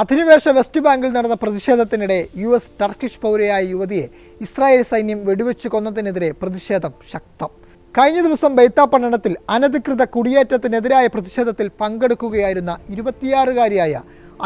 അധിനിവേശ വെസ്റ്റ് ബാങ്കിൽ നടന്ന പ്രതിഷേധത്തിനിടെ യു എസ് ടർക്കിഷ് പൗരയായ യുവതിയെ ഇസ്രായേൽ സൈന്യം വെടിവെച്ച് കൊന്നതിനെതിരെ പ്രതിഷേധം ശക്തം. കഴിഞ്ഞ ദിവസം ബൈത്ത പട്ടണത്തിൽ അനധികൃത കുടിയേറ്റത്തിനെതിരായ പ്രതിഷേധത്തിൽ പങ്കെടുക്കുകയായിരുന്ന ഇരുപത്തിയാറുകാരിയായ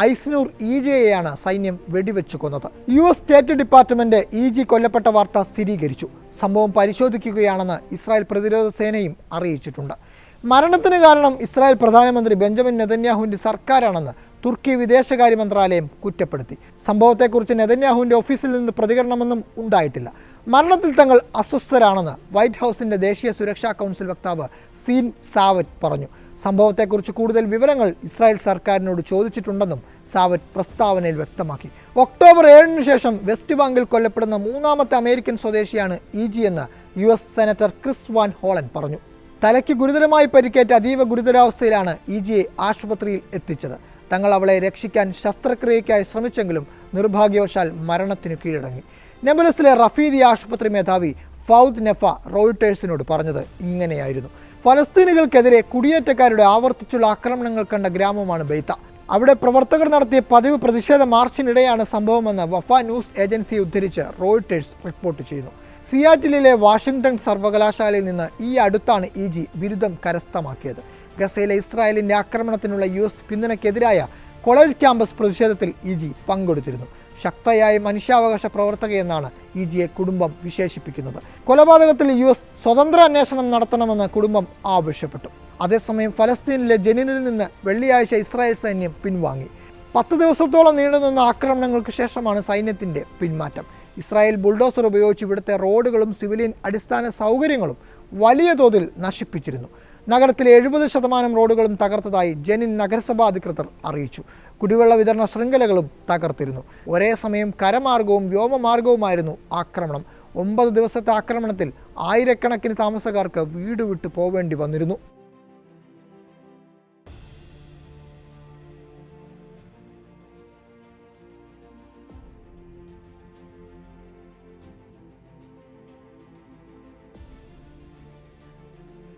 ഐസ്നൂർ ഇ ജെയെയാണ് സൈന്യം വെടിവെച്ച് കൊന്നത്. U S state department Eygi കൊല്ലപ്പെട്ട വാർത്ത സ്ഥിരീകരിച്ചു. സംഭവം പരിശോധിക്കുകയാണെന്ന് ഇസ്രായേൽ പ്രതിരോധ സേനയും അറിയിച്ചിട്ടുണ്ട്. മരണത്തിന് കാരണം ഇസ്രായേൽ പ്രധാനമന്ത്രി ബെഞ്ചമിൻ നെതന്യാഹുവിന്റെ സർക്കാരാണെന്ന് തുർക്കി വിദേശകാര്യ മന്ത്രാലയം കുറ്റപ്പെടുത്തി. സംഭവത്തെക്കുറിച്ച് നെതന്യാഹുവിന്റെ ഓഫീസിൽ നിന്ന് പ്രതികരണമൊന്നും ഉണ്ടായിട്ടില്ല. മരണത്തിൽ തങ്ങൾ അസ്വസ്ഥരാണെന്ന് വൈറ്റ് ഹൗസിന്റെ ദേശീയ സുരക്ഷാ കൗൺസിൽ വക്താവ് സീൻ സാവറ്റ് പറഞ്ഞു. സംഭവത്തെക്കുറിച്ച് കൂടുതൽ വിവരങ്ങൾ ഇസ്രായേൽ സർക്കാരിനോട് ചോദിച്ചിട്ടുണ്ടെന്നും സാവറ്റ് പ്രസ്താവനയിൽ വ്യക്തമാക്കി. ഒക്ടോബർ ഏഴിന് ശേഷം വെസ്റ്റ് ബാങ്കിൽ കൊല്ലപ്പെടുന്ന മൂന്നാമത്തെ അമേരിക്കൻ സ്വദേശിയാണ് ഇ ജി എന്ന് U S senator Chris Van Hollen പറഞ്ഞു. തലയ്ക്ക് ഗുരുതരമായി പരിക്കേറ്റ അതീവ ഗുരുതരാവസ്ഥയിലാണ് ഇ ജിയെ ആശുപത്രിയിൽ എത്തിച്ചത്. തങ്ങൾ അവളെ രക്ഷിക്കാൻ ശസ്ത്രക്രിയയ്ക്കായി ശ്രമിച്ചെങ്കിലും നിർഭാഗ്യവശാൽ മരണത്തിന് കീഴടങ്ങി. നെബുലസിലെ റഫീദി ആശുപത്രി മേധാവി ഫൗദ് നെഫ റോയിട്ടേഴ്സിനോട് പറഞ്ഞത് ഇങ്ങനെയായിരുന്നു. ഫലസ്തീനികൾക്കെതിരെ കുടിയേറ്റക്കാരുടെ ആവർത്തിച്ചുള്ള ആക്രമണങ്ങൾ കണ്ട ഗ്രാമമാണ് ബെയ്ത്ത. അവിടെ പ്രവർത്തകർ നടത്തിയ പതിവ് പ്രതിഷേധ മാർച്ചിനിടെയാണ് സംഭവമെന്ന് വഫ ന്യൂസ് ഏജൻസിയെ ഉദ്ധരിച്ച് റോയിട്ടേഴ്സ് റിപ്പോർട്ട് ചെയ്യുന്നു. സിയാറ്റിലിലെ വാഷിംഗ്ടൺ സർവകലാശാലയിൽ നിന്ന് ഈ അടുത്താണ് ഇ ജി ബിരുദം കരസ്ഥമാക്കിയത്. ഗസയിലെ ഇസ്രായേലിന്റെ ആക്രമണത്തിനുള്ള യു എസ് പിന്തുണയ്ക്കെതിരായ കോളേജ് ക്യാമ്പസ് പ്രതിഷേധത്തിൽ ഇ ജി പങ്കെടുത്തിരുന്നു. ശക്തയായ മനുഷ്യാവകാശ പ്രവർത്തകയെന്നാണ് ഇ ജിയെ കുടുംബം വിശേഷിപ്പിക്കുന്നത്. കൊലപാതകത്തിൽ യു എസ് സ്വതന്ത്ര അന്വേഷണം നടത്തണമെന്ന് കുടുംബം ആവശ്യപ്പെട്ടു. അതേസമയം ഫലസ്തീനിലെ ജനീനിൽ നിന്ന് വെള്ളിയാഴ്ച ഇസ്രായേൽ സൈന്യം പിൻവാങ്ങി. പത്ത് ദിവസത്തോളം നീണ്ടുനിന്ന ആക്രമണങ്ങൾക്ക് ശേഷമാണ് സൈന്യത്തിന്റെ പിന്മാറ്റം. ഇസ്രായേൽ ബുൾഡോസർ ഉപയോഗിച്ച് ഇവിടുത്തെ റോഡുകളും സിവിലിയൻ അടിസ്ഥാന സൗകര്യങ്ങളും വലിയ തോതിൽ നശിപ്പിച്ചിരുന്നു. നഗരത്തിലെ എഴുപത് ശതമാനം റോഡുകളും തകർത്തതായി ജനിൻ നഗരസഭാ അധികൃതർ അറിയിച്ചു. കുടിവെള്ള വിതരണ ശൃംഖലകളും തകർത്തിരുന്നു. ഒരേ സമയം കരമാർഗവും വ്യോമമാർഗവുമായിരുന്നു ആക്രമണം. ഒമ്പത് ദിവസത്തെ ആക്രമണത്തിൽ ആയിരക്കണക്കിന് താമസക്കാർക്ക് വീട് വിട്ടു പോവേണ്ടി വന്നിരുന്നു.